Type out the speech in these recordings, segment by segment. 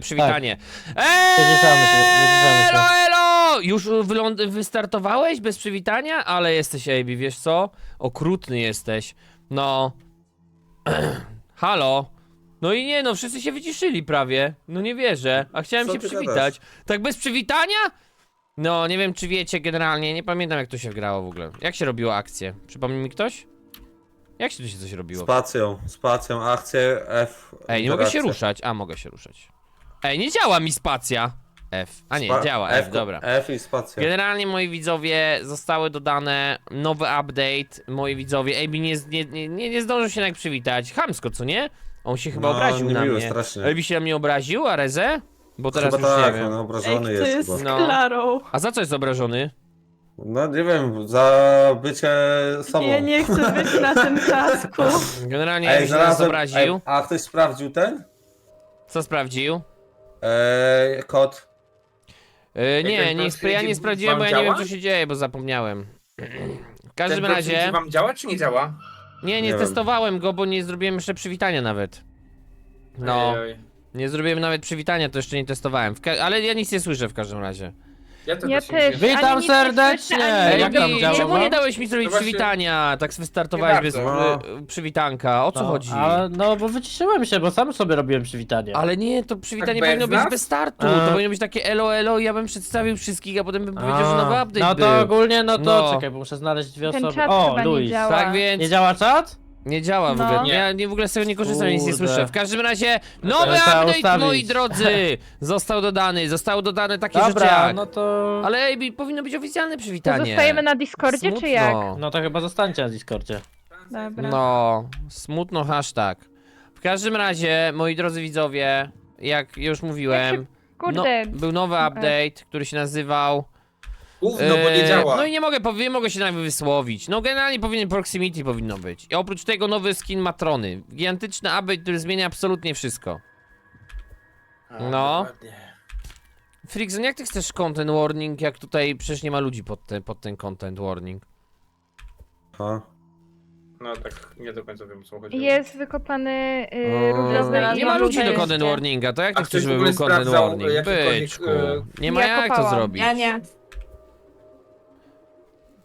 przywitanie. Wyciszamy się, wyciszamy się. Elo, elo! Już wyląd- wystartowałeś bez przywitania? Ale jesteś AB, wiesz co? Okrutny jesteś. No. Halo? No i nie no, wszyscy się wyciszyli prawie. No nie wierzę. A chciałem Co się ty przywitać. gadasz? Tak bez przywitania? No, nie wiem czy wiecie generalnie, nie pamiętam jak to się grało w ogóle. Jak się robiło akcję? Przypomni mi ktoś? Jak się tu się coś robiło? Spacją, spacją, akcję, F. Ej, nie mogę się interakcja. ruszać. A, mogę się ruszać. Ej, nie działa mi spacja. F. A nie, Spa- działa, F, dobra. F i spacja. Generalnie moi widzowie zostały dodane nowy update. Moi widzowie, AB nie, nie, nie, nie, nie zdążył się jednak przywitać. Chamsko, co nie? On się chyba No, obraził na niemiły mnie. strasznie. AB się na mnie obraził, a Rezę? Bo teraz Chyba już nie tak, wiem. no, Ej, obrażony kto jest, jest chyba. z No. Klarą? A za co jest obrażony? No nie wiem, za bycie sobą. Ja nie chcę być na tym tasku. Generalnie AB się nas obraził. ej, a ktoś sprawdził ten? Co sprawdził? Eee, kod. Yy, nie, nie, sp- ja nie sprawdziłem, bo ja nie wiem działa? co się dzieje, bo zapomniałem. W każdym Ten razie... proces wam działa, czy nie działa? Nie, nie, Nie wiem. testowałem go, bo nie zrobiłem jeszcze przywitania nawet. No, Ej, ej. nie zrobiłem nawet przywitania, to jeszcze nie testowałem. W ka- ale ja nic nie słyszę w każdym razie. Ja to Ja też też. nie wiem. Witam Ani nic nie serdecznie! słyszę, ani Jak tam nie działa? czemu nie dałeś mi zrobić No właśnie- przywitania? Tak wystartowałeś Nie bez y, przywitanka, o co No, chodzi? A, no bo wyciszyłem się, bo sam sobie robiłem przywitanie. Ale nie, to przywitanie Tak powinno bez być nas? bez startu. A. To powinno być takie elo elo i ja bym przedstawił wszystkich, a potem bym powiedział, że nowy A, update No był. to ogólnie, no to No. czekaj, bo muszę znaleźć dwie Ten osoby. czat O, chyba nie Luis. działa. Tak więc Nie działa czat? Nie działa w No. ogóle. Nie. Ja nie, w ogóle z tego nie korzystam, nic nie Kurde. słyszę. W każdym razie nowy trzeba update, ustawić. moi drodzy, został dodany. Zostały dodane takie rzeczy Dobra, jak... no to... Ale ej, powinno być oficjalne To przywitanie. zostajemy na Discordzie, Smutno. czy jak? No to chyba zostańcie na Discordzie. Dobra. No, smutno hashtag. W każdym razie, moi drodzy widzowie, jak już mówiłem, Jak Kurde, no, był nowy update, który się nazywał... Gówno, bo nie e, działa. No i nie mogę, powie- nie mogę się nawet wysłowić. No generalnie powinien proximity powinno być. I oprócz tego nowy skin Matrony. Gigantyczny update, który zmienia absolutnie wszystko. A, no. dokładnie. Frickson, jak ty chcesz content warning, jak tutaj przecież nie ma ludzi pod, te, pod ten content warning? Aha. No tak, nie do końca wiem o co chodzi. jest wykopany O, yy, różowy nie ma ludzi do content warninga, to jak ty chcesz, w żeby ogóle był content sprawdzał, warning? jakikolwiek, Byczku. e, Nie ma Ja jak to kopałam. zrobić. Ja nie.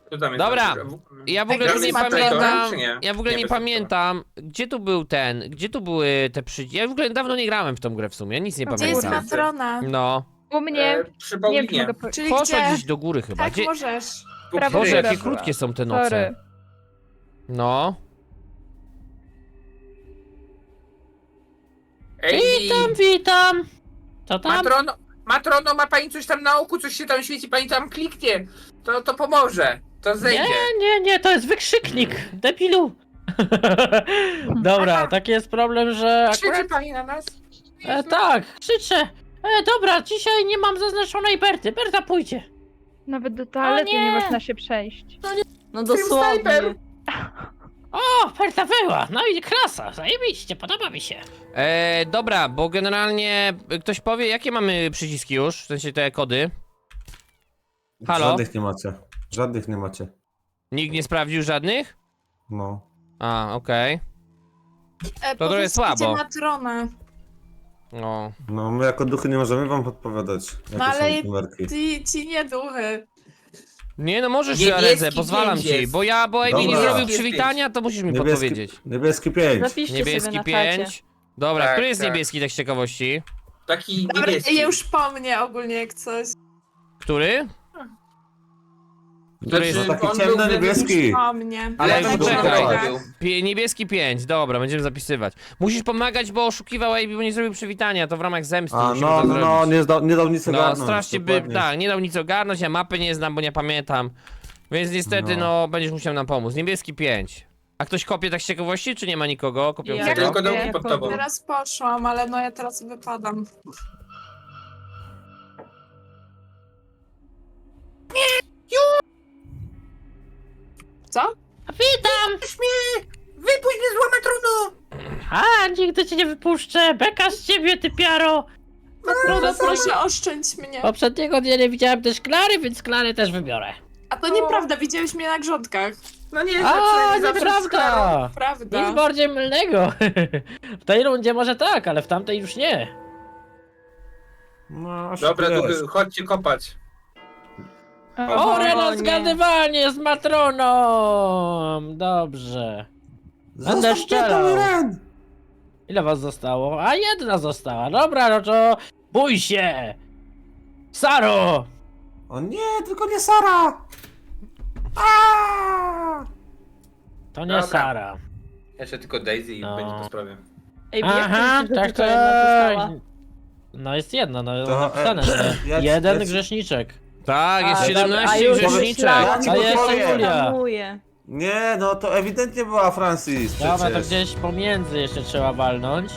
Co tam jest Dobra, tam? Ja w ogóle nie pamiętam. czy nie? Ja w ogóle Nie, nie bez Matrona. pamiętam, gdzie tu był ten, gdzie tu były te przyciski. Ja w ogóle dawno nie grałem w tą grę w sumie, ja nic nie Gdzie jest pamiętam. matrona? No. U mnie, E, przy nie wiem, czy Paulinie. mogę po... Czyli Poszła gdzie? gdzieś do góry chyba. Tak, Gdzie... możesz. Prawo Boże, jakie była. krótkie są te noce. Sorry. No. Ej, Witam, witam! Co tam? Matrono, Matrono, ma pani coś tam na oku, coś się tam świeci, pani tam kliknie. To, to pomoże. To zejdzie. Nie, nie, nie, to jest wykrzyknik, debilu! Dobra, taki jest problem, że Krzyczy akurat... pani na nas? E, tak, krzyczę! E, dobra, dzisiaj nie mam zaznaczonej Berty, Berta pójdzie! Nawet do toalety nie. nie można się przejść. No dosłownie. dosłownie. O, Berta była, no i klasa, zajebiście, podoba mi się. E, dobra, bo generalnie ktoś powie, jakie mamy przyciski już, w sensie te kody. Halo? Żadnych nie macie. Żadnych nie macie. Nikt nie sprawdził żadnych? No. A, okej. E, To trochę powiedz, słabo. Gdzie matrona? No. No my jako duchy nie możemy wam podpowiadać. Jakie No ale są numerki. Ci, ci nie duchy. Nie no możesz, Niebieski pozwalam pięć ci, jest. bo ja, bo Amy nie Dobra. zrobił przywitania, to musisz mi Niebieski, podpowiedzieć. niebieski 5. Zapiszcie Niebieski sobie na czacie. 5. Dobra, Tak, który jest tak. niebieski, tak z ciekawości? Taki Dobra, niebieski. ja już po mnie ogólnie jak coś. Który? Który Znaczy, jest... No taki on był- niebieski. Po mnie. Ale był. Pie, niebieski 5, dobra, będziemy zapisywać. Musisz pomagać, bo oszukiwał Amy, bo nie zrobił przywitania, to w ramach zemsty A musimy no, to no, no, nie, zda, nie dał nic No, ogarnąć. strasznie by, dokładnie. tak, nie dał nic ogarnąć, ja mapy nie znam, bo nie pamiętam. Więc niestety, no, No. będziesz musiał nam pomóc. Niebieski 5. A ktoś kopie tak z ciekawości, czy nie ma nikogo Ja kopiącego? Tylko dołki pod tobą. Teraz poszłam, ale no ja teraz wypadam. Co? Witam! Wypuść mnie z łamatronu! A, nigdy cię nie wypuszczę, beka z ciebie, ty piaro! Matrona, Poprzedniego- proszę oszczędź mnie. Poprzedniego dnia nie widziałem też Klary, więc Klary też wybiorę. A to nieprawda, widziałeś mnie na grządkach. No nie, A, zawsze, zawsze z Klarą. nieprawda! Prawda. Nic bardziej mylnego. W tej rundzie może tak, ale w tamtej już nie. No, Dobra, szkoda. to chodźcie kopać. O, O, Reno, nie. zgadywanie z matroną! Dobrze. Będę Zostaw strzelał. mnie, Ren! Ile was zostało? A jedna została. Dobra, no to bój się! Saro! O nie, tylko nie Sara! Aaaa! To nie Dobra. Sara. Jeszcze tylko Daisy i No. będzie po sprawie. Ej, Aha, jak to tak tylko jedna została? tak. No jest jedna, no To, napisane, e, że ja jeden ja grzeszniczek. Tak, jest A, dobra, 17 a już grzeszniczek. myślałam, Ja A ci jeszcze podpowiem. Julia. Hamuję. Nie, no to ewidentnie była Francis Dobra, to przecież. gdzieś pomiędzy jeszcze trzeba walnąć.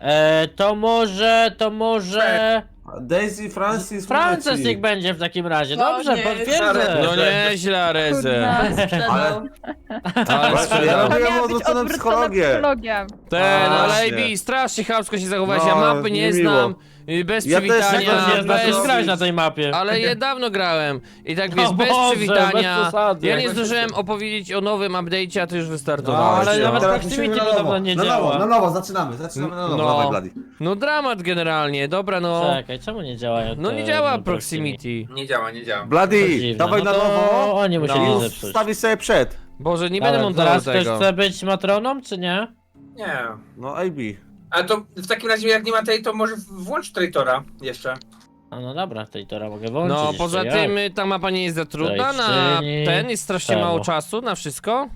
E, to może, to może... Daisy, Francis, Frances Francis. niech będzie w takim razie. No Dobrze, nie, potwierdzę. No nieźle, Areze. Kurna, sprzedał. Ale Ja sprzedał. robiłem miała być odwrócona psychologię. psychologia. Ten, ale Właśnie. AB, strasznie chamsko się zachowałeś, No, ja mapy nie niemiło. znam, y, bez Ja też przywitania, nie znasz, bez... grałeś na tej mapie. Ale ja dawno grałem i tak No wiesz, bez Boże, przywitania. przesady. Ja nie zdążyłem opowiedzieć o nowym update'cie, a to już No, wystartowało. ale nawet teraz proximity na podobno nie na działa. Nowo, na nowo, zaczynamy, zaczynamy na nowo. No. Dawaj, Bladi. No dramat generalnie, dobra no. Czekaj, czemu nie działają No te nie działa proximity? proximity. Nie działa, nie działa. To Bladi, dziwne. dawaj no na to nowo. Oni musieli No. zepsuć. Stawisz sobie przed. Boże, nie będę montował teraz ktoś tego. chce być matroną, czy nie? Nie. No AB. Ale to w takim razie jak nie ma tej, to może włącz Traitora jeszcze. A no dobra, tej tora mogę włączyć No jeszcze, poza jak? tym y, ta mapa nie jest za trudna, na Zajczyni ten jest strasznie temu. mało czasu na wszystko.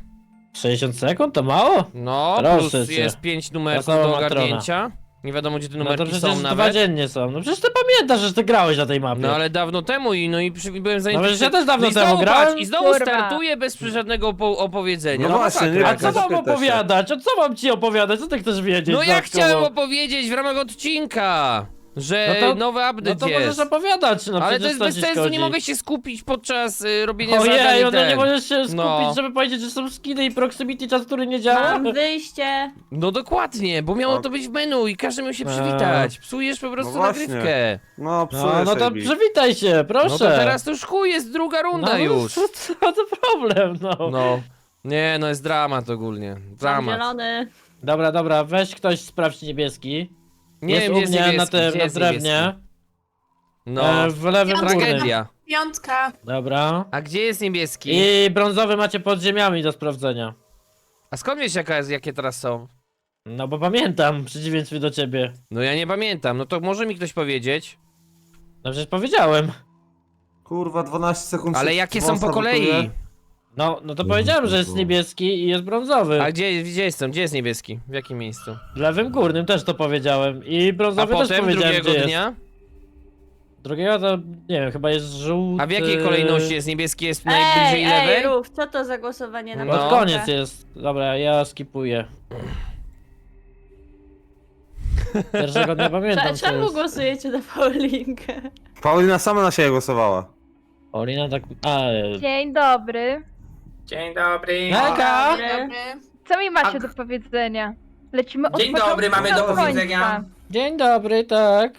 60 sekund to mało? No, Proszę plus cię. jest 5 numerów Wesoła do matrona. ogarnięcia. Nie wiadomo gdzie te No to numerki przecież są dwa nawet. dziennie są. No przecież ty pamiętasz, że ty grałeś na tej mapie. No ale dawno temu i no i przy, byłem zajęty. No przecież ja też dawno no i temu grałem. patrz, I znowu Kurwa. startuję bez żadnego opo- opowiedzenia. No właśnie, masakra nie A co mam zapytaj się. opowiadać? A co mam ci opowiadać? Co ty chcesz wiedzieć? No ja dodatkowo? chciałem opowiedzieć w ramach odcinka, że No to- nowy No update to jest. możesz opowiadać, no Ale to przecież jest bez ci sensu, szkodzi. nie mogę się skupić podczas y, robienia zadań Ojej, i ona nie możesz się skupić, No. żeby powiedzieć, że są skiny i proximity czas, który nie działa? Mam wyjście. No dokładnie, bo miało No. to być w menu i każdy miał się Eee. przywitać. Psujesz po prostu No właśnie. nagrywkę. No, psujesz No, no to przywitaj się, proszę. No to teraz to już chuj, jest druga runda no, już. Co, co to problem, no. No. Nie, no jest dramat ogólnie. Mam Dramat. zielony. Dobra, dobra, weź ktoś sprawdź niebieski. Nie jest wiem, u jest mnie niebieski, na, gdzie tym, na jest drewnie. niebieski? No, E, w lewym górnym. tragedia. Piątka. Dobra. A gdzie jest niebieski? I brązowy macie pod ziemiami do sprawdzenia. A skąd wiesz jaka jest, jakie teraz są? No bo pamiętam, w przeciwieństwie do ciebie. No ja nie pamiętam, no to może mi ktoś powiedzieć. No przecież powiedziałem. Kurwa, 12 sekund. Ale się jakie są wąsa po kolei? blokuje. No, no to powiedziałem, że jest niebieski i jest brązowy. A gdzie, gdzie jestem? Gdzie jest niebieski? W jakim miejscu? W lewym górnym też to powiedziałem. I A brązowy też potem powiedziałem, drugiego gdzie jest. dnia? Drugiego to, nie wiem, chyba jest żółty. A w jakiej kolejności jest niebieski? Jest Ej, najbliżej ej, lewej? Ruf, co to za głosowanie na No. Pod koniec jest. Dobra, ja skipuję. Pierwszego nie pamiętam. Co Czemu jest. głosujecie na Paulinkę? Paulina sama na siebie głosowała. Paulina tak. A, e, Dzień dobry. Dzień dobry. Hejka! Dzień dobry. Co mi macie A- do powiedzenia? Lecimy od Dzień początku dobry, mamy do końca. powiedzenia. dzień dobry, tak.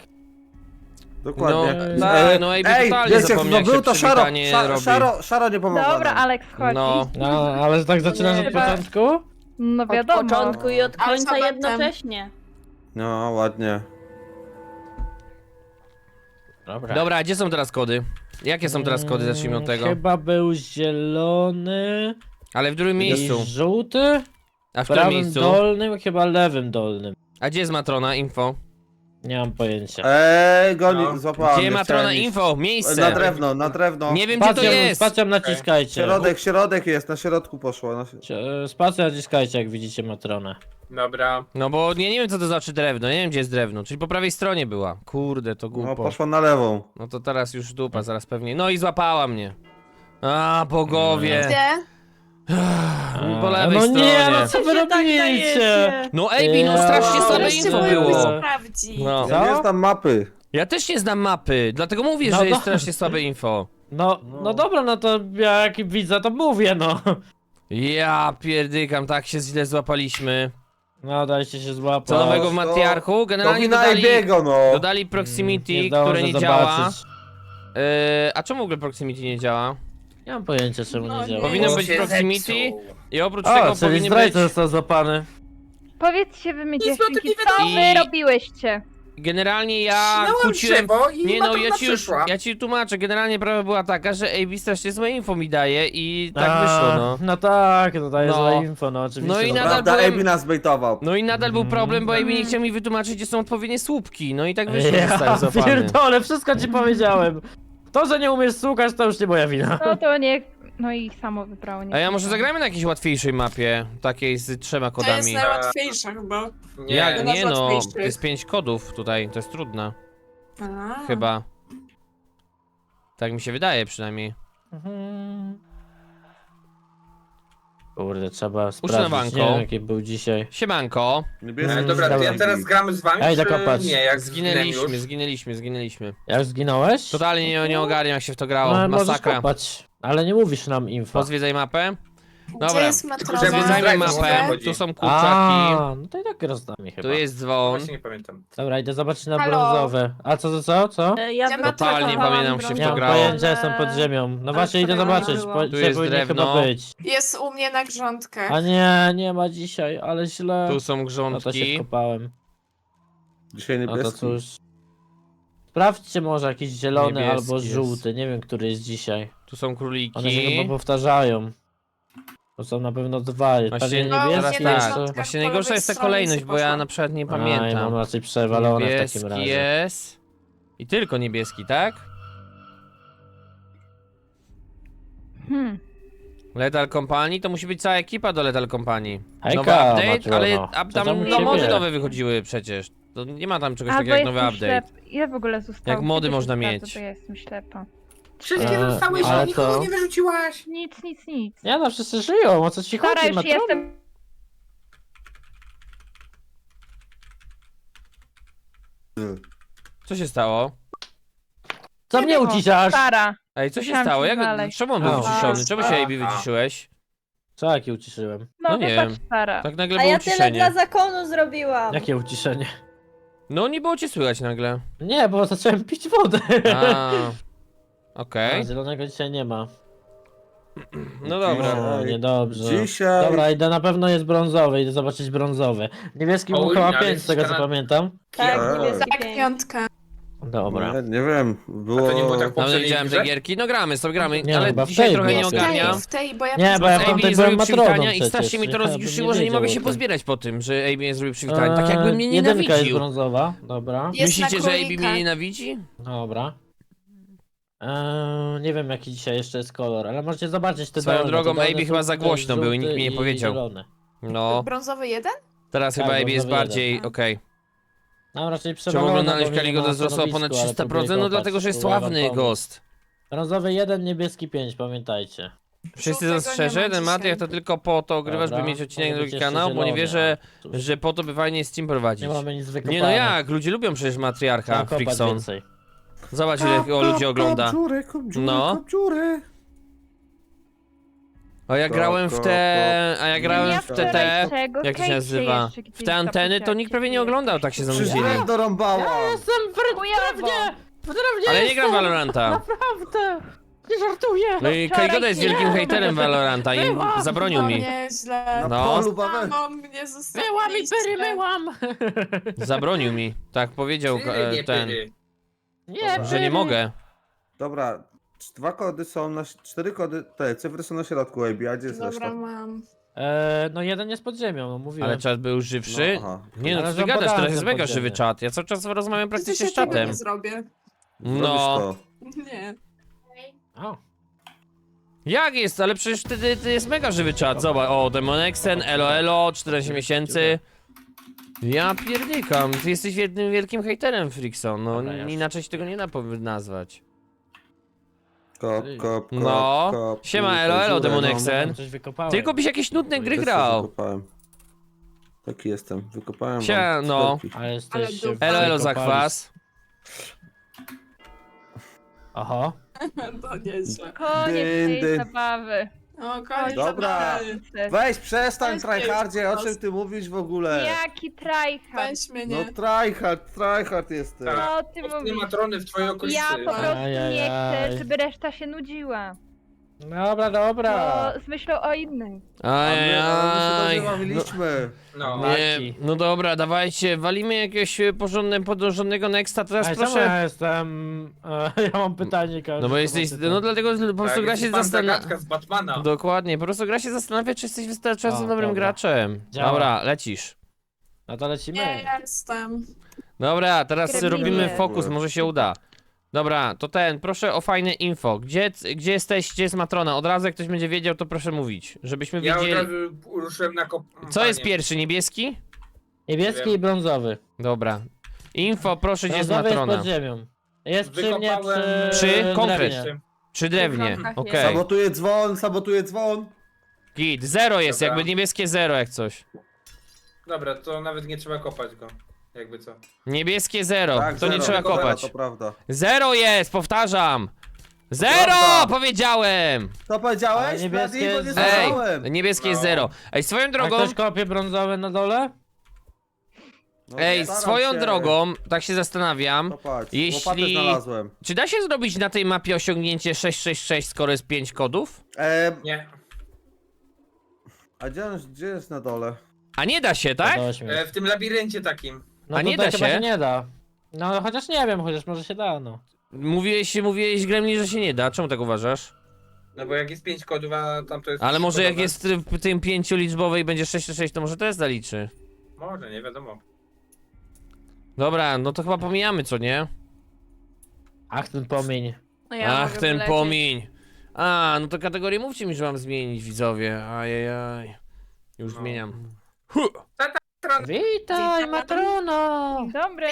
Dokładnie. No, tak, no AB Ej, totalnie wiecie, zapomniał, no jak był się to Szaro, przywitanie Szaro, robi. Szaro, Szaro nie pomogła Dobra, nam. Alex, chodź. No. No, ale tak zaczynasz od Chyba- początku? No Od wiadomo. początku i od końca Alfabetem. jednocześnie. No, ładnie. Dobra. Dobra, a gdzie są teraz kody? Jakie są teraz kody? Zacznijmy od tego. Chyba był zielony. Ale w którym I miejscu? żółty. A w którym prawym miejscu? dolnym, chyba lewym dolnym. A gdzie jest Matrona? Info. Nie mam pojęcia. Eee, goni, No. złapałem. Gdzie nie Matrona? chciałem iść. Info! Na Miejsce! drewno, na drewno. Nie wiem gdzie to Spacją, jest! spacją naciskajcie. Środek, środek jest, na środku poszło. Na... Spacją naciskajcie, jak widzicie matronę. Dobra. No bo ja nie wiem co to znaczy drewno, nie wiem gdzie jest drewno, czyli po prawej stronie była. Kurde, to No, głupo. poszła na lewą. No to teraz już dupa, zaraz pewnie. No i złapała mnie. A, bogowie. Gdzie? Po lewej no stronie. nie, no co wy się tak robicie? dajecie? No ej, no Ja- strasznie słabe Wreszcie info moje było. sprawdzi. No. Co? Ja nie znam mapy. Ja też nie znam mapy, dlatego mówię, No że to- jest strasznie słabe info. No, no dobra, no to ja jak widzę, to mówię, no. Ja pierdykam, tak się źle złapaliśmy. No, dajcie się złapać. Co nowego w Matriarchu? To Generalnie wina dodali, Ebiego, no. dodali proximity, Nie które zdążę nie działa. zobaczyć. Yy, a czemu w ogóle proximity nie działa? Nie mam pojęcia, czemu No nie działa. Powinno Bo być się proximity zepsuł. i oprócz A, tego czyli powinien być... został złapany. Powiedzcie wy mi o dziewczynki, co wy I- robiłyście? Generalnie ja Ścinałam kłóciłem... drzewo i Nie no, ja ci już, przyszła. ja ci tłumaczę, generalnie prawa była taka, że AB strasznie złe info mi daje i tak A, wyszło, no. No tak, no daje No. złe info, no oczywiście. No i no nadal Prawda, byłem- Ebi nas bejtował. No i nadal był Mm. problem, bo AB nie Mm. chciał mi wytłumaczyć, gdzie są odpowiednie słupki, no i tak wyszło, że Ja złapany. pierdolę, wszystko ci powiedziałem. To, że nie umiesz słuchać, to już nie moja wina. No to nie... No i samo wybrało. nie A ja może samo. zagrajmy na jakiejś łatwiejszej mapie, takiej z trzema To jest kodami. najłatwiejsza chyba. Nie, Jak? jedna z Nie no, łatwiejszych. jest pięć kodów tutaj, to jest trudne, A. chyba. Tak mi się wydaje przynajmniej. Mhm. Kurde, trzeba na sprawdzić, banko. nie wiem jaki był dzisiaj. Siemanko, Niebieski E, dobra, to ja Dobra. teraz gramy z wami, Ej, czy dokopać. nie? Jak zginęliśmy, zginęliśmy, zginęliśmy. Jak zginąłeś? Totalnie nie, nie ogarniam jak się w to grało, No, możesz masakra. kopać, ale nie mówisz nam info. Pozwiedzaj mapę. Gdzie Dobra, jest żeby Zwiedzajmy zdradzić, mapę, chodzi. tu są kurczaki, A, no to i tak rozdamy chyba. tu jest dzwon. Właśnie nie pamiętam. Dobra, idę zobaczyć na Halo? brązowe. A co, co, co? co? E, Ja Gdzie bym Totalnie pamiętam, się w to Nie mam grało. pojęcia, jestem pod ziemią. No właśnie, idę sobie zobaczyć, po, Tu jest powinien drewno. chyba być. Jest u mnie na grządkach. A nie, nie ma dzisiaj, ale źle. Tu są No to się grządki. wkopałem. Dzisiaj No to niebieski. cóż. Sprawdźcie może jakiś zielony Niebieski albo jest. żółty, nie wiem który jest dzisiaj. Tu są One się króliki. chyba powtarzają. To są na pewno dwa. Właśnie, Pewnie No, niebieski nie na tak. jeszcze. Właśnie po najgorsza lewej jest ta stronie kolejność, bo ja na przykład nie Aj, mam pamiętam. raczej przewalone w Niebieski takim razie. jest. I tylko niebieski, tak? Hmm. Lethal Company to musi być cała ekipa do Lethal Company. Hejka, Nowy update, Matriono. ale a tam tam u no, ciebie? mody nowe wychodziły przecież. To nie ma tam czegoś takiego jak nowy jestem update. ślep. Ile w ogóle zostało? Jak mody Kiedy można sprawdza, mieć? To ja jestem ślepa. Wszystkie E, zostałeś, ale a nikogo to- nie wyrzuciłaś. Nic, nic, nic. Nie no, wszyscy żyją, o co ci Stara chodzi, już Matrona? jestem. Co się stało? Co mnie uciszasz? Stara. Ej, co się Musiałam stało? się Jak, znaleźć. czemu on był wyciszony? Czemu się. AB wyciszyłeś? Co jakie uciszyłem? No, No nie wybacz, wiem. stara. Tak nagle A było ja tyle dla zakonu zrobiłam. Jakie uciszenie? No nie było cię słychać nagle. Nie, bo zacząłem pić wodę. A. Okej. A, zielonego dzisiaj nie ma. No dobra. O, niedobrze. Dzisiaj... Dobra, idę na pewno jest brązowy, idę zobaczyć brązowy. Niebieski był Oj, chyba ale 5 z tego co pamiętam. Tak, Tak. niebieski Tak, pięć. piątka. Dobra. Nie, nie wiem, było... A to nie było tak No nie poprzedniej widziałem grze? tej gierki. No gramy, sobie gramy, Nie, ale chyba w dzisiaj tej trochę nie było. W tej, ogarniam. w tej, bo ja Nie, bo ja tamtej nie byłem zrobił matroną przywitania i przecież. strasznie mi to rozjuszyło, że nie mogę wiedział się o tym. pozbierać po tym, że AB nie zrobił przywitania. Tak Eee, jakby mnie Jedynka jest nienawidził. brązowa, dobra. Jest Myślicie, że AB królika. mnie nienawidzi? Dobra. Eee, nie wiem jaki dzisiaj jeszcze jest kolor, ale możecie zobaczyć te Swoją dolne. drogą, te dolne AB są chyba za tutaj głośno był i nikt mi nie powiedział. zielony. No, Brązowy jeden? teraz Tak, chyba AB jest bardziej okej. No raczej Czemu przewalone, oglądalność bo mnie nie Kaligo ma na wzrosła ponad stanowisku, ale próbuję 300%? No dlatego, że jest sławny pomóc. ghost. Brązowy 1, niebieski 5, pamiętajcie. Wszyscy Żółtego zastrzeże, nie ma ten dzisiaj. To tylko po to ogrywasz, by Dobra, mieć odcinek być drugi jeszcze kanał, bo nie zielony, wierzę, że po to by fajnie Steam prowadzić. Nie mamy nic wykopane. Nie no jak, ludzie lubią przecież Matriarcha, Trzeba kopać Frickson. więcej. Zobacz ile o ludzi ogląda. Dziurę, dziurę, No. dziurę. A ja grałem w te, a ja grałem Ja w te, te, jak się nazywa? W te anteny to nikt prawie nie oglądał, tak się zanudzili. ja dorąbałam. Jestem w Chujowo. drewnie! W drewnie Ale ja nie gram jestem! Valoranta. Naprawdę! Nie żartuję! No i Kajgoda jest wielkim hejterem Valoranta i zabronił No mi. nieźle. No. Myłam i pyry myłam! Zabronił mi. Tak powiedział e, nie. Nie, że nie mogę. Dobra, dwa kody są na... Cztery kody, te cyfry są na środku, Ebi, a gdzie jest Dobra, reszta? mam. Eee, no jeden jest pod ziemią, no mówiłem. Ale czat był żywszy. No, aha. Nie no, Ale co ty że gadasz, teraz jest mega żywy podziemny. czat. Ja cały czas rozmawiam praktycznie z tego czatem. nie zrobię. Zrobisz No. to. Nie. O, Jak jest? Ale przecież wtedy to jest mega żywy czat. Zobacz, o, Demonexen, Elo Elo, 14 miesięcy. Ja pierdykam, ty jesteś jednym wielkim hejterem, Frickson. No, Dobra, jasne. inaczej się tego nie da powi- nazwać. Kop, kop, kop, No. kop. Siema, Tutaj elo, elo, dziurę mam. Coś wykopałem. Tylko byś jakieś nudne gry Też coś grał. Wykopałem. Taki jestem, wykopałem Sia- wam no. czwórki. Ale jesteś Ale dupa. Elo Elo zakwas. Aha. To nieźle. Koniec Dyn, tej dyn. zabawy. O, koniec Dobra. zabawy. Weź, przestań, Weź tryhardzie, o czym ty mówisz w ogóle? Jaki tryhard. Weź mnie, No nie. tryhard, tryhard jesteś. Tak. Co ty Nie mówisz? ma trony w twojej okolicy. Ja po prostu nie Ajajaj. chcę, żeby reszta się nudziła. Dobra, dobra. Bo z myślą o innej. A my, ale my się Ajaj. dobrze bawiliśmy. No. Nie, no dobra, dawajcie, walimy jakiegoś e, porządne, podążonego nexta, teraz Ej, czemu proszę... ja jestem... E, ja mam pytanie, Karol. No bo jesteś, no dlatego po prostu Tak, gra się zastanawia... z Batmana. Dokładnie, po prostu gra się zastanawia, czy jesteś wystarczająco O, dobrym dobra. graczem. Działa. Dobra, lecisz. No to lecimy. Nie jestem. Dobra, teraz robimy fokus, może się uda. Dobra, to ten, proszę o fajne info. Gdzie, gdzie jesteś, gdzie jest Matrona? Od razu jak ktoś będzie wiedział, to proszę mówić, żebyśmy Ja od wiedzieli. razu ruszyłem na kop... Co jest pierwszy, niebieski? Niebieski Nie i brązowy. Dobra. Info, proszę, gdzie jest Brązowy jest Matrona? pod ziemią. Jest przy mnie Wykopałem- przy... Przy? Konkret. drewnie. Przy drewnie, okej. jest. Sabotuje dzwon, sabotuje dzwon. Git, zero jest, Dobra. jakby niebieskie zero jak coś. Dobra, to nawet nie trzeba kopać go. Jakby co. Niebieskie zero, Tak, to zero, nie trzeba zero, kopać. To prawda. Zero jest, powtarzam! Zero! Prawda. Powiedziałem! Co powiedziałeś? Niebieskie bo nie Ej, słyszałem. niebieskie jest No. zero. Ej, swoją A drogą, ktoś kopie brązowe na dole? No, ej, staram swoją się drogą, tak się zastanawiam, Kopać. jeśli- Łopatę znalazłem. czy da się zrobić na tej mapie osiągnięcie 666, skoro jest 5 kodów? E, Nie. a gdzie, on- gdzie jest na dole? A nie da się, tak? Do ośmiu. E, w tym labiryncie takim. No a nie tutaj da chyba się? nie da. No chociaż nie wiem, chociaż może się da, no. Mówiłeś, mówiłeś Gremlin, że się nie da, czemu tak uważasz? No bo jak jest 5 kodów, a tam to jest... Ale może jak kodowe. jest w tym pięcioliczbowej będzie 666, to może też zaliczy. Może, nie wiadomo. Dobra, no to chyba pomijamy, co nie? Ach, ten pomień. No ja Ach, mogę ten wylecieć. pomiń. A, no to kategorię mówcie mi, że mam zmienić, widzowie. Ajajaj. Już No. zmieniam. Hu! Tron, Witaj, Matrono! Dobry.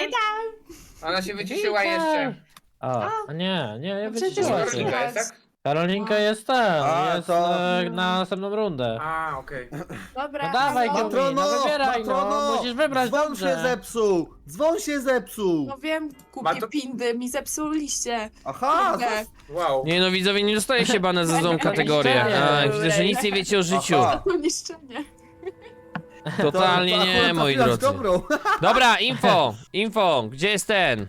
ona się wyciszyła Witaj. jeszcze. A nie, nie, nie No przecież wyciszyła Karolinka się. Karolinka jest, tak? Karolinka jest ten, A, jest to- e, na następną rundę. A, okej. Dobra. No dawaj, no, Matrono, no wybieraj, no, Matrono, musisz wybrać dzwon dobrze. się zepsuł! Dzwon się zepsuł! No wiem, Ma kupię to- pindy, mi zepsuliście. Aha! Kurde. Wow. Nie no, widzowie, nie dostaje się bana za złą kategorię. A, widzę, że nic nie wiecie o życiu. Aha. To niszczenie. Totalnie To- to nie, akurat moi trafiłaś drodzy. Dobrą. Dobra, info, info, gdzie jest ten?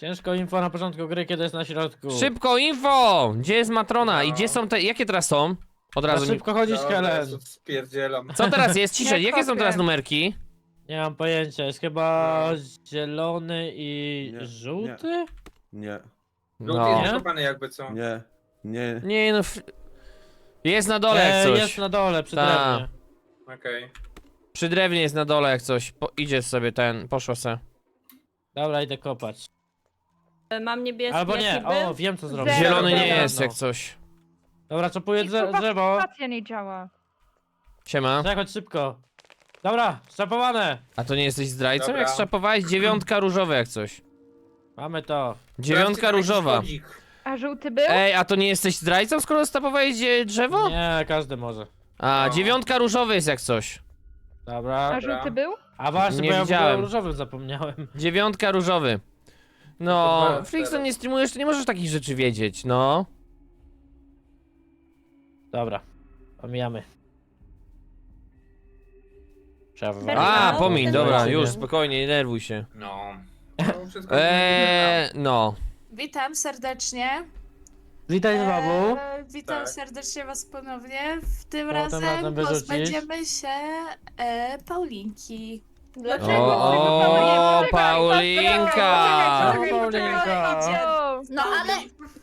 Ciężko info na początku gry, kiedy jest na środku. Szybko, info! Gdzie jest Matrona i No. gdzie są te, jakie teraz są? Od razu mi... szybko. Jezu, Spierdzielam. Co teraz jest? Ciszej, Nie jakie są kopię. teraz numerki? Nie mam pojęcia, jest chyba No. zielony i Nie, żółty? Nie, Żółty No. jest wykopany jakby co. nie, nie. Nie no... f- Jest na dole jak E, coś. jest na dole, przy Ta. drewnie. Okej. Przy drewnie jest na dole jak coś. Po, idzie sobie ten, poszło se. Dobra, idę kopać. E, Mam niebieskie. Albo nie, o, wiem co zrobić. Zero. Zielony nie Dobra, jest No. jak coś. Dobra, drze chyba drzewo. Stacja nie działa. Siema. Przechodź szybko. Dobra, szczapowane. A to nie jesteś zdrajcą? Dobra. Jak strzapowałeś? Dziewiątka różowa jak coś. Mamy to. Dziewiątka Sprawdźcie, różowa. jakiś kodzik. A żółty był? Ej, a to nie jesteś zdrajcą, skoro stapowałeś dzie- drzewo? Nie, każdy może. A, No. dziewiątka różowy jest jak coś. Dobra. A Dobra. żółty był? A właśnie, Nie bo ja w widziałem. różowym zapomniałem. Dziewiątka różowy. No, dwa, Frickson nie streamujesz, to nie możesz takich rzeczy wiedzieć, no. Dobra, pomijamy. Trzeba A, wywalić. A, no, pomiń, dobra, już, spokojnie, nie nerwuj się. No. Wszystko Eee, no. Witam serdecznie. Witaj znowu. E, witam Tak. serdecznie was ponownie. W tym O, razem razem wyrzucisz. pozbędziemy się e, Paulinki. Dlaczego? O, Czekaj, Paulinka! czekaj, Paulinka. No ale...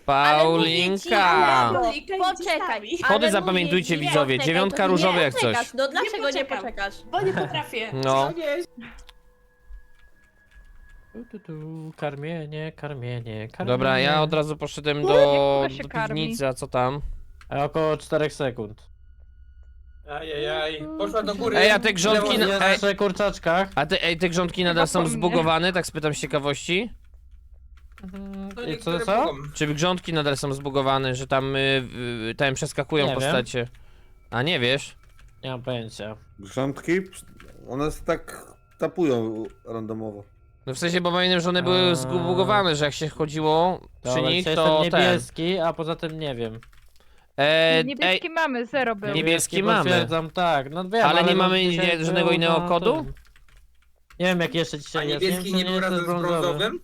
Paulinka! Z Poczekaj. Kody ale zapamiętujcie, mówię ci, widzowie, dziewiątka to nie różowa jak poczekasz. coś. No dlaczego nie poczekam. poczekasz? Bo nie potrafię. No. Tu, tu, tu, karmienie, karmienie, karmienie. Dobra, ja od razu poszedłem do, się do karmi? piwnicy, a co tam? E, Około 4 sekund. Ajajaj. Poszła do góry. Ej, a te grządki Lewo, na- Jest ej. przy kurczaczkach. A te, ej, te grządki nadal są zbugowane, tak spytam z ciekawości? No, I niektóre co, co? mogą. Czy grządki nadal są zbugowane, że tam y, y, tam przeskakują Nie wiem. postacie? A nie wiesz? Nie mam pojęcia. Grządki, one tak tapują randomowo. No w sensie, bo pamiętam, że one były zbugowane, że jak się chodziło przy Dobra, nich, dzisiaj to jestem ten... niebieski, a poza tym nie wiem. E, ej, Niebieski mamy, zero był. Niebieski mamy. potwierdzam, tak. No wiem, Ale nie no mamy dzisiaj nie- żadnego był innego na kodu? tym. Nie wiem, jak jeszcze A dzisiaj jest. niebieski wiem, nie czy był jest razem z brązowy. brązowym?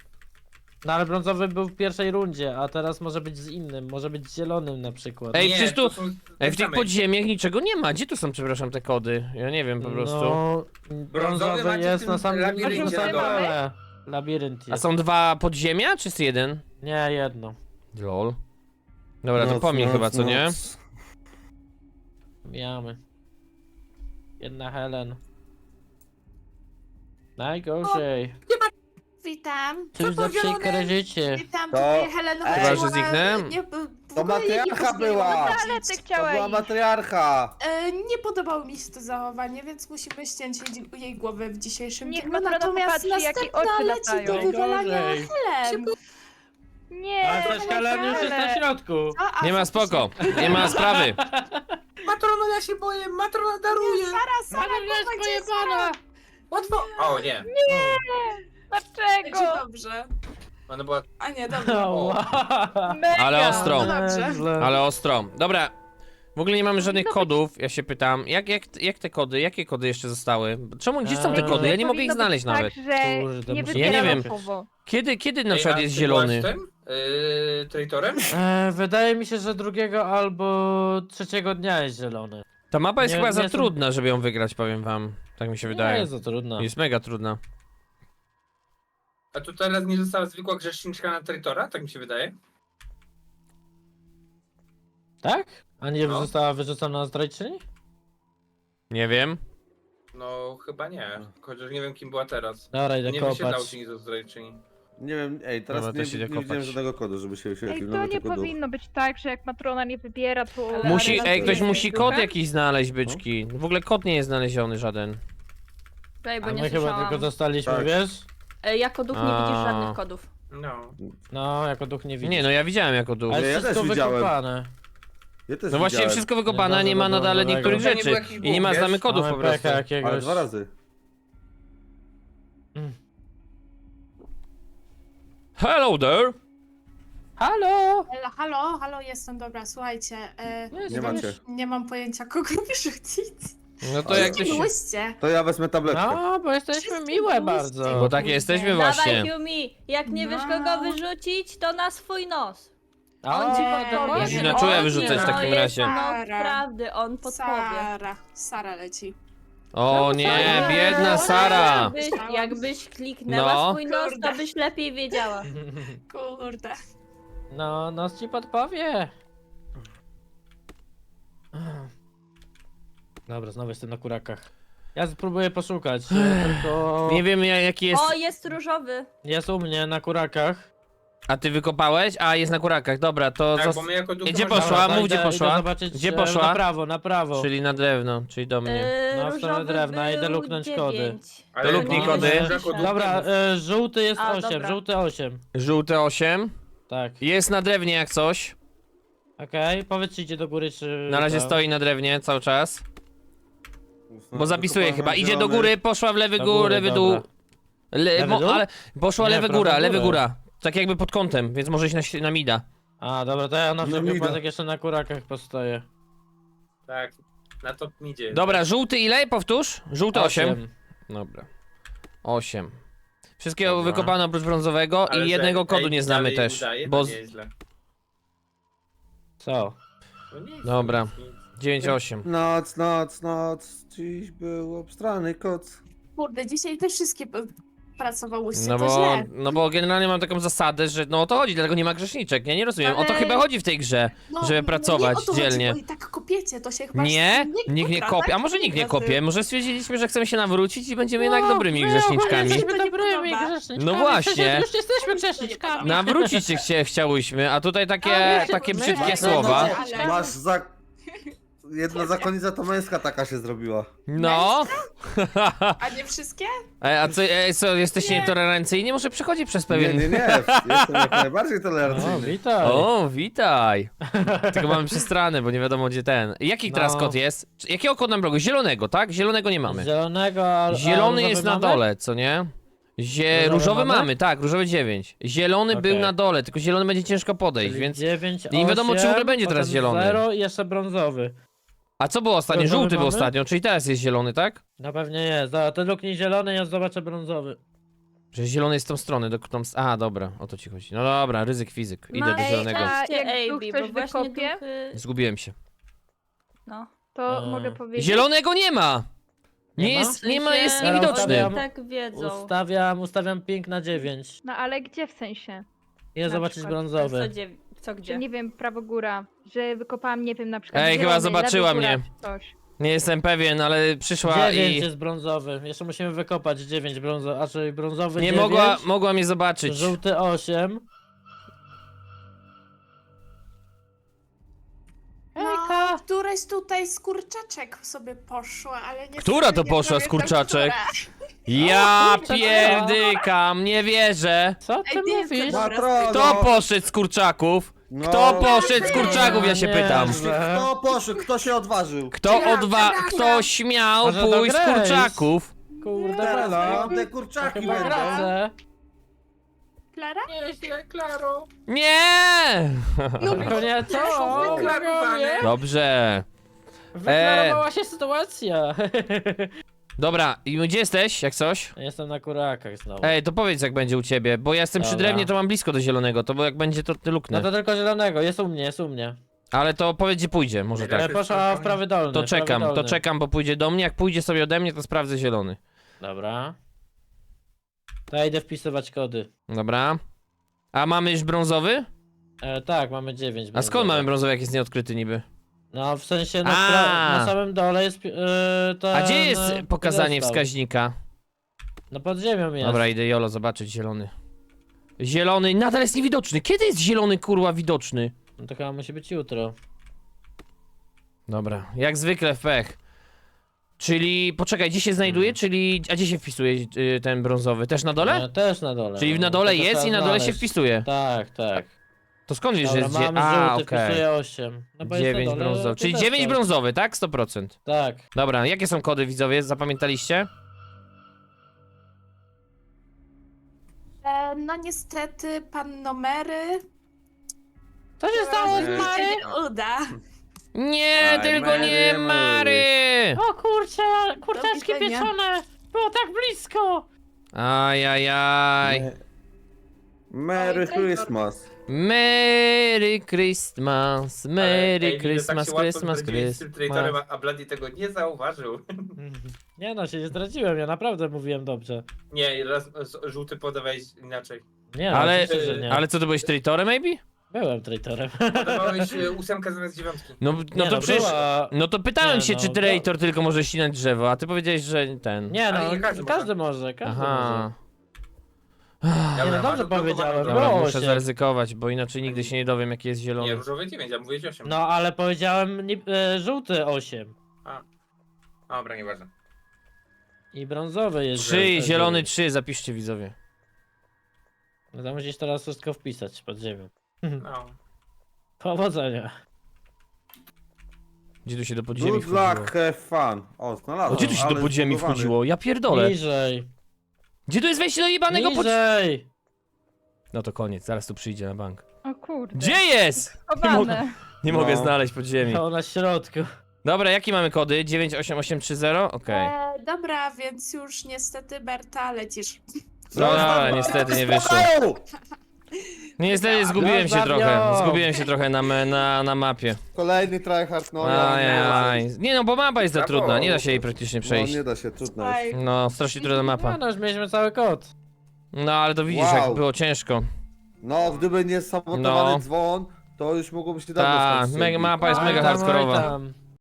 No ale brązowy był w pierwszej rundzie, a teraz może być z innym, może być z zielonym na przykład. Ej, Nie, przecież tu- są Ej, w tych same. podziemiach niczego nie ma. Gdzie tu są, przepraszam, te kody? Ja nie wiem po prostu. No, brązowy macie w jest tym na samym na labiryncie samym na dole. dole. Labirynt A jest. są dwa podziemia, czy jest jeden? Nie, jedno. Lol. Dobra, to Noc, chyba, co nie? noc. Mijamy. Jedna Helen. Najgorzej. Witam. Cóż za przykre życie. Witam To- tutaj. Ej, Chyba, że zniknę? Nie, w To ogóle jej nie matriarcha była! Ale ty To chciałeś. była matriarcha! E, nie podobało mi się to zachowanie, więc musimy ściąć jej, jej głowę w dzisiejszym Niech dniu. matrona Natomiast popatrzy, jakie następna oczy leci do latają. wywalania Najgorzej. Helen. Nie, Ale też Helen już jest na środku. A, Nie ma faktycznie. spoko, nie ma sprawy. Matrono, ja się boję, matrona daruje. Sara, Sara, Ale jest pojebana. Łatwo. O, nie. Dlaczego? Będzie dobrze. Ona była... A nie, dobrze. Ała. Mega. Ale ostro. Dobrze. Źle. Ale ostro. Dobra. W ogóle nie mamy żadnych kodów. Ja się pytam, jak, jak, jak te kody, jakie kody jeszcze zostały? Czemu, gdzie są te Eee. kody? Ja nie mogę ich znaleźć tak, nawet. że Kurde, nie muszę- Ja nie wiem. losowo. Kiedy, kiedy na przykład jest zielony? tym? Yy, traitorem? E, wydaje mi się, że drugiego albo trzeciego dnia jest zielony. Ta mapa jest Nie- chyba za nie są- trudna, żeby ją wygrać, powiem wam. Tak mi się Nie wydaje. jest to trudno. Jest mega trudna. A tu teraz nie została zwykła grzeszniczka na traitora? Tak mi się wydaje. Tak? A nie No. została wyrzucona z zdrajczyni? Nie wiem. No, chyba nie. Chociaż nie wiem, kim była teraz. Dobra, idę Nie wyświetlał kopać. się nic o zdrajczyni. Nie wiem, ej, teraz Dobra, nie, też idę nie widziałem kopać. żadnego kodu, żeby się Ej, wyświetlił. to nie kodów. powinno być tak, że jak matrona nie wybiera, to... Ale Musi, ej, ktoś nie, musi nie, kod nie. jakiś znaleźć, byczki. W ogóle kod nie jest znaleziony żaden. Tutaj, bo A nie my chyba słyszałam. tylko dostaliśmy, Tak. wiesz? E, Jako duch nie A. widzisz żadnych kodów. No. No, jako duch nie widzisz. Nie, no ja widziałem jako dół. Ale Ja wszystko też widziałem. wykopane. Ja też No właśnie widziałem, wszystko wykopane, nie Nie ma nadal dobrego. niektórych nie rzeczy. był jakiś I nie ma bóg, znamy kodów Mamy po prostu. pecha jakiegoś. Ale dwa razy. Hello there! Halo! Ela, Halo, halo, jestem dobra, słuchajcie. E, Nie macie. nie mam pojęcia, kogo wyrzucić. No to jak się... To ja wezmę tabletkę. No, bo jesteśmy miłe bardzo. Bo tak jesteśmy właśnie. Dawaj, Yumi, jak nie wiesz No. kogo wyrzucić, to na swój nos. O, On ci Nie, podpowie. ja się na czule wyrzucać w no, takim razie. No, prawdy, on podpowie. Sara, Sara leci. O nie, biedna Sara! Jakbyś, jakbyś kliknęła No. swój nos, to Kurde. byś lepiej wiedziała. Kurde. No, nos ci podpowie. Dobra, znowu jestem na kurakach. Ja spróbuję poszukać, tylko Nie wiem ja- jaki jest... O, jest różowy. jest u mnie na kurakach. A ty wykopałeś? A, jest na kurakach, dobra, to... Tak, zos- bo my jako Gdzie poszła? Dobra, to Mów, gdzie idę- poszła. Idę zobaczyć, Gdzie e, poszła? Na prawo, na prawo. Czyli na drewno, czyli do mnie. Yy, No, w stronę różowy drewna, idę luknąć kody. dziewięć. Ale To luknij nie jako Dobra, e, żółty jest A, 8, dobra. żółty 8. Żółte 8. Tak. Jest na drewnie jak coś. Okej, powiedz czy idzie do góry, czy... Na razie stoi na drewnie cały czas. Bo zapisuje chyba. Idzie do góry, poszła w lewy Do gór, góry, lewy dobra. dół. Le, Lewy bo, dół? ale poszła Nie, lewy prawy góra, lewy górę. góra. Tak jakby pod kątem, więc może iść na, na mida. A, dobra, to ja na No wszelki mida. wypadek jeszcze na kurakach postoję. Tak, na top midzie. Dobra, żółty ile? Powtórz. Żółty 8. Osiem. Dobra. 8. Wszystkiego Dobra. wykopano oprócz brązowego Ale i że- jednego kodu ej, nie znamy dalej też. udaje, Bo to z... nieźle. Co? No nie, Dobra. nic, nic. 9-8. Noc, noc, noc, dziś był obstrany koc. Kurde, dzisiaj te wszystkie p- pracowałyście, No to bo, źle. no bo generalnie mam taką zasadę, że no o to chodzi, dlatego nie ma grzeszniczek. Ja nie rozumiem. O to Ale- chyba chodzi w tej grze. No, żeby no pracować nie o to dzielnie. Chodzi, bo i tak kopiecie, to się chyba Nie, nikt nie kopie. tak? A może nikt nie kopie? Może stwierdziliśmy, że chcemy się nawrócić i będziemy jednak No, dobrymi no, grzeszniczkami. To Jesteśmy nie dobrymi podoba. grzeszniczkami. No właśnie. Już jesteśmy grzeszniczkami. Nawrócić się chcia, chciałyśmy, a tutaj takie, A, takie my brzydkie słowa. ale- Masz za... Jedna zakonnica to męska taka się zrobiła. No. A nie wszystkie? E, A co, e, co jesteście nietolerancyjni? Może przechodzi przez Nie, pewien... nie, nie, jestem jak najbardziej O, tolerancyjny. witaj. O, witaj. Tylko mamy przestrany, bo nie wiadomo gdzie ten. Jaki teraz No. kod jest? Czy- Jakiego kodu nam brakuje? Zielonego, tak? Zielonego nie mamy. Zielonego, a, a Zielony różowy jest na mamy? dole, co nie? Zie... Różowy Różowy mamy? mamy, tak, różowy 9. Zielony był na dole, tylko zielony będzie ciężko podejść, Czyli więc... 9, nie wiadomo, czy w ogóle 8, będzie teraz zielony. 0 i jeszcze brązowy. A co było ostatnio? Różowy Żółty był mamy? ostatnio, czyli teraz jest zielony, tak? Na pewnie jest. Dobra, to luknij zielony, ja zobaczę brązowy. Że zielony jest w tą stronę, do tą... A, dobra, o to ci chodzi. No dobra, ryzyk fizyk. Idę do Ej, zielonego. A jak duch AB, coś bo właśnie wykopie? duchy... Zgubiłem się. No. To Eee. mogę powiedzieć. Zielonego nie ma! Nie, Nie ma? jest, nie ma, jest niewidoczny. oni Tak wiedzą. Ustawiam, ustawiam ping na 9. No ale gdzie w sensie? Idę Na zobaczyć przykład. Brązowy. Co Że gdzie? nie wiem, prawo góra, że wykopałam, nie wiem, na przykład Ej, chyba zielony, zobaczyła lewy góra, mnie. czy Coś. Nie jestem pewien, ale przyszła 9 i jest brązowy. Jeszcze musimy wykopać 9 brązowy, a czyli brązowy nie 9, mogła, mogła mnie zobaczyć. żółty 8. No, któreś tutaj z kurczaczek sobie poszła, ale nie Która to poszła z kurczaczek? Ja kurczę, co? pierdykam, nie wierzę. Co ty Ej, nie mówisz? jestem- Matrono! Kto poszedł z kurczaków? No. Kto poszedł z kurczaków, ja się Nie, pytam. Kto poszedł? Kto się odważył? Kto odwa... Kto śmiał Może pójść z Grace? kurczaków? Kurde, Teraz Bela. te kurczaki Chyba będą. gradzę. Klara? Nieźle, Klaro. Nie! Tylko nie to. Wyklarowane. Dobrze. Wyklarowała się sytuacja. Dobra, i gdzie jesteś, jak coś? Jestem na kurakach znowu. Ej, to powiedz jak będzie u ciebie, bo ja jestem przy Dobra. drewnie, to mam blisko do zielonego, to bo jak będzie to ty No luknę. to tylko zielonego, jest u mnie, jest u mnie. Ale to powiedz gdzie pójdzie, może tak. Ale poszła w prawy dolny. To prawy czekam, to dolny. czekam, bo pójdzie do mnie, jak pójdzie sobie ode mnie, to sprawdzę zielony. Dobra. To ja idę wpisywać kody. Dobra. A mamy już brązowy? E, tak, mamy 9. A skąd mamy brązowy, jak jest nieodkryty niby? No w sensie na, A. pra- na samym dole jest. pi- E, ten, A gdzie jest e, pokazanie piedestał. wskaźnika? No pod ziemią jest. Dobra, idę Jolo zobaczyć zielony. Zielony nadal jest niewidoczny. Kiedy jest zielony kurwa widoczny? No to chyba musi być jutro. Dobra, jak zwykle w pech. Czyli, poczekaj, gdzie się znajduje, czyli, a gdzie się wpisuje y, ten brązowy? Też na dole? E, też na dole. Czyli no. na dole Tylko jest trzeba i na dole się znaleźć. wpisuje. Tak, tak. To skąd wiesz, że Dobra, jest mamy A, żółty, okej. wpisuję 8. No bo jest na 9 dole brązowy. Czyli piedestał. 9 brązowy, tak? 100%. Tak. Dobra, jakie są kody widzowie? Zapamiętaliście? E, no niestety, pan numery. Co się stało z Mary? Nie uda. Nie, Aj, tylko nie Mary, Mary! O kurczę, kurczaczki Do widzenia. pieczone! Było tak blisko! Ajajaj. Merry traitor. Christmas. Merry Christmas, Merry Christmas, Christmas, Christmas. traitorem, a Bloody tego nie zauważył. Nie no, się nie zdradziłem, ja naprawdę mówiłem dobrze. Nie, raz z- żółty podawałeś inaczej. Nie, no, Ale, oczywiście, że nie. ale co, ty byłeś traitorem, maybe? Byłem traitorem. Podawałeś e, ósemkę zamiast dziewiątki. No, no Nie, to przecież... była- No to pytałem Nie, się, no, czy to- traitor tylko może ścinać drzewo, a ty powiedziałeś, że ten... Nie no, Ale nie każdy, każdy może. każdy może. Dobra, no dobrze powiedziałem. Dobra, Było muszę zaryzykować, bo inaczej nigdy się nie dowiem, jaki jest Nie, zielony. różowy 9, a mówiłeś 8. No ale powiedziałem ni- e, żółty 8. Dobra, nieważne. I brązowy jest. Trzy, żółty. zielony trzy, zapiszcie widzowie. No to musisz teraz wszystko wpisać pod ziemią. No. Powodzenia. Gdzie tu się do podziemi Good wchodziło? luck, have fun. O, znalazłem. O, gdzie tu się do ale podziemi zbudowany. wchodziło? Ja pierdolę. Niżej. Gdzie tu jest wejście do jebanego pod... Niżej. No to koniec, zaraz tu przyjdzie na bank. O kurde. Gdzie jest? Nie, mogę, Chowane. nie No. mogę znaleźć podziemi. To na środku. Dobra, jakie mamy kody? 98830? Okej. E, dobra, więc już niestety Berta lecisz. No dobra, niestety nie wyszło. Spokoju! Niestety zgubiłem się trochę. Zgubiłem się trochę na, me- na, na mapie. Kolejny tryhard, no ja Ajaj. Nie no, bo mapa jest za Brawo. trudna, nie da się jej praktycznie No przejść. nie da się, trudno jest. Aj, No, strasznie trudna No, mapa. no już mieliśmy cały kod. No, ale to widzisz, Wow. jak było ciężko. No, gdyby nie sabotowany No. dzwon, to już mogłoby się dawno Ta, skończyć. mega mapa jest Oj mega tam, oj hardkorowa. tam.